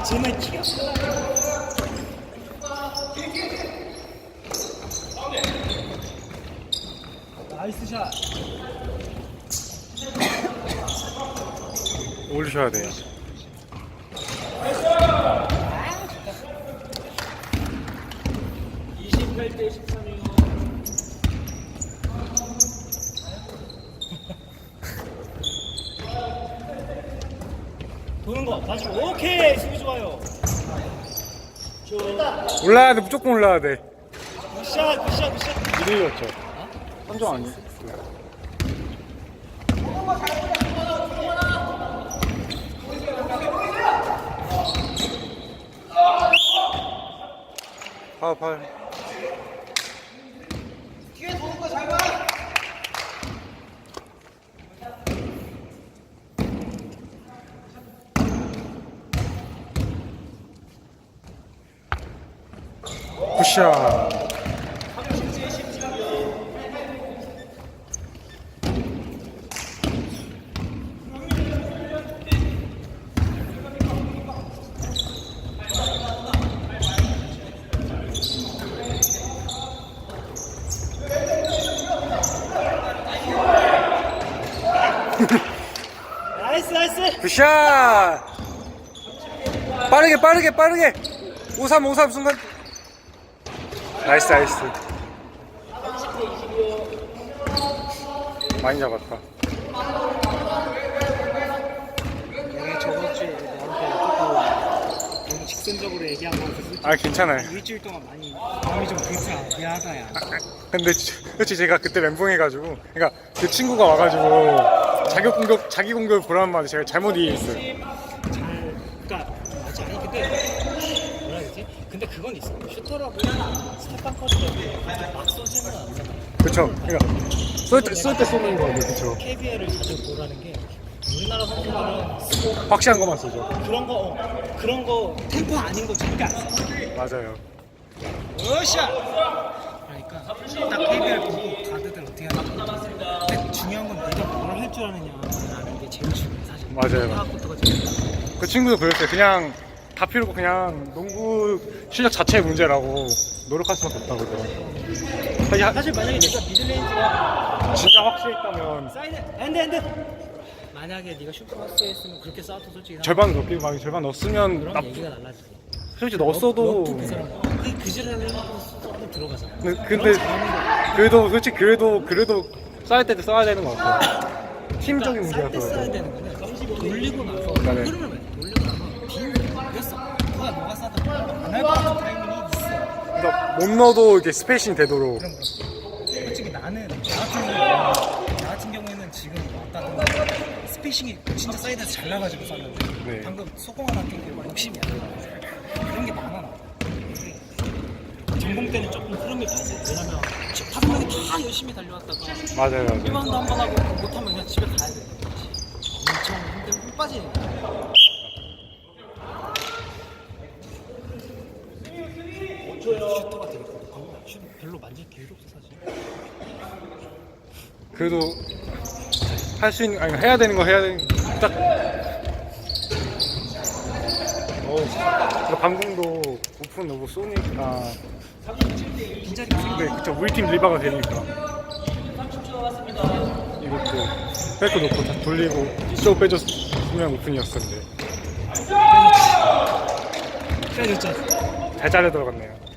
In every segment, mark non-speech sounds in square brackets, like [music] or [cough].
14. 야, 쟤네 키가 크다. 나이스 샷. 올리셔야 돼요. 이십팔 대13 도는 거 다시 오케이 수비 좋아요. 올라야 돼, 무조건 올라야 돼. 굿샷 굿샷 굿샷. 1위였죠. 3점 아니야? 파울 파울. 굿샷. 나이스 나이스. 굿샷! 빠르게 빠르게 빠르게 53 53 순간 나이스 나이스 많이 잡았다 내가 저번 주에 너한테 조금 너무 직선적으로 얘기한 거 같아서 아 괜찮아요 일주일 동안 많이 마음이 좀 불쌍 미안하다 야. 근데 지- 솔직히 제가 그때 멘붕해가지고 그러니까 그 친구가 와가지고 자격 공격 자기 공격을 보라는 말을 제가 잘못 이해했어요 잘 그러니까 맞지 아니 근데? 근데 그건 있어. 슈터라고 스텝방 커트라고 막 쏘지는 않잖아. 그쵸. 그러니까 쏠때 쏠때 쏘는 거거든요 그쵸. KBL을 자주 보라는 게 우리나라 선수들은 쓰고 확실한 것만 쏘죠. 그런 거 어, 그런 거 템포 아닌 거 절대 안 써. 맞아요. 으쌰! 그러니까 딱 KBL 보고 가드들 어떻게 하나 근데 중요한 건 내가 뭘 할 줄 아느냐라는 게 제일 중요해 사실. 맞아요. 그 친구도 그랬어요. 그냥 다 필요고 그냥 농구 실력 자체의 문제라고 노력할 수밖에 없다고 그러더라고요. 사실 하- 사실 만약에 내가 미들레인지가 진짜 확실했다면 사이드 엔드 엔드. 만약에 네가 슈퍼마스 했으면 그렇게 쏴도 솔직히 절반 넣기 만약 절반 넣었으면 나, 얘기가 달라지고 솔직히 넣었어도 그 사람. 그 해놓고 쏴도 들어가잖아. 근데, 그래도 솔직히 그래도 그래도 쏴야 때도 쏴야 되는 것 같아요. 팀적인 쌀때 문제라서 써야 되는 거는 돌리고 나서 네. 흐름을 왜 돌리고 나서 빈 이겼어 누가 뭐가 싸든 안 할 것 같은 타이밍이 있어 그러니까 못 넣어도 이게 스페이싱 되도록. 그럼 그럼. 솔직히 나는 나 같은 경우는 나 같은 경우에는 지금 왔다 갔다 스페이싱이 진짜 사이드에서 잘 나가지고 쐈는데 네. 방금 소공 하나 깬게 욕심이야. 그런 게 많아. 나 전공 때는 조금 흐름이 가지 왜냐면 지- 다섯 명이 다 열심히 달려왔다가 맞아요, 맞아요. 리바운드 한번 하고 못하면 그냥 집에 가야 돼. 엄청 힘들고 훅 빠지니까 슈터가 되게 슈 별로 만질 기회도 없어 사실 그래도 할 수 있는 아니 해야 되는 거 해야 되는 딱. 어, 그 방금도 오픈 오브 쏘니까 빈자리가 네, 그쵸. 우리 팀 리바가 되니까. 이것도 백크 놓고 다 돌리고 이쪽 빼줬으면 오픈이었었는데 빼줬잖아 잘 잘려 들어갔네요.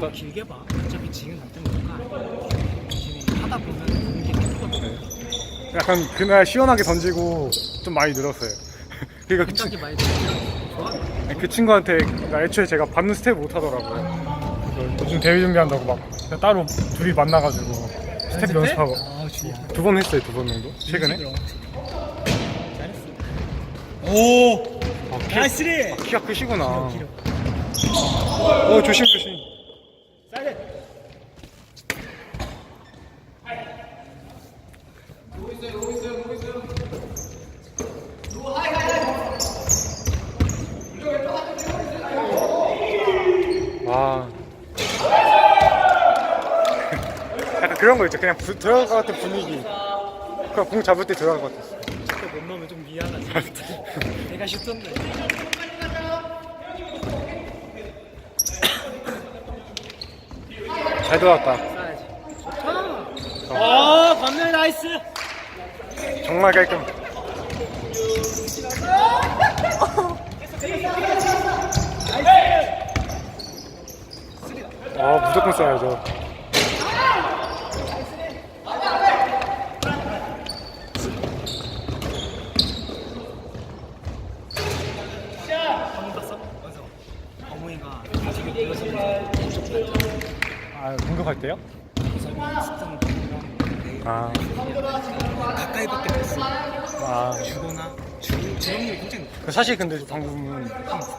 것도 길게 봐 어차피 지금 안 뜨는 거니까 지금 하다 보면 보는 게 힘들거든 네. 약간 그날 시원하게 던지고 좀 많이 늘었어요. [laughs] 그러니까 그, 친, 빈자리 많이 들면 좋아 그 친구한테 나 애초에 제가 받는 스텝 못 하더라고요. 그래서 요즘 대회 준비한다고 막 그냥 따로 둘이 만나가지고 스텝 연습하고 아 좋아. 두 번 했어요 두 번 정도 최근에 잘했어. 오. 아, 키, 나이스리. 키가 크시구나 길어. 어 조심 조심 사이드. 와 약간 그런 거 있죠 그냥 부, 들어갈 것 같은 분위기 그냥 공 잡을 때 들어갈 것 같았어 못 넣으면 좀 미안하지. 내가 슛던데. 잘 들어갔다 싸야지. 좋다. 아, 반면 나이스. 정말 깔끔 아 무조건 써야죠 아 공격할 때요? 아, 가까이밖에 못 써. 아 주거나 주 주영이 굉장히 높아. 사실 근데 방금은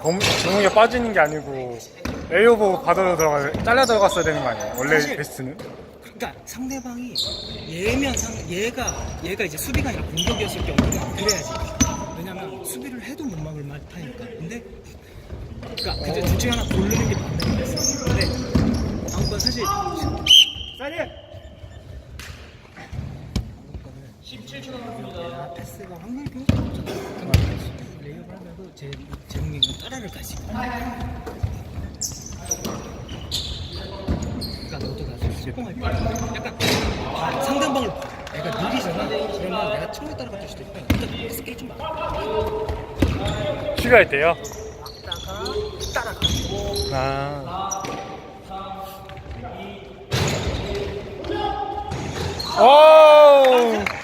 범, 정우이가 빠지는 게 아니고 에이오버 받아서 들어가 잘라 들어갔어야 되는 거 아니에요? 원래 사실- 베스트는? 그러니까 상대방이 얘면 상 얘가 얘가 이제 수비가 아니라 공격이었을 경우는 그래야지. 왜냐면 수비를 해도 못 막을 만하니까. 근데 그러니까 그제 둘 중에 하나 고르는 게 맞는 거였어. 근데 다음번 사실 사이드 17초 남았습니다. 패스가 확률이 굉장히 높잖아. 레이업을 하면서 제 제공이 따라를 가시고. 그러니까 너도 나중에 실공할 때 약간 봐, 상대방을 봐. 내가 느리잖아. 그러면 내가 처음에 따라갈 수도 있고 일단 스킬 좀 막. 수비할 때요? 막다가 따라가. 아. 오!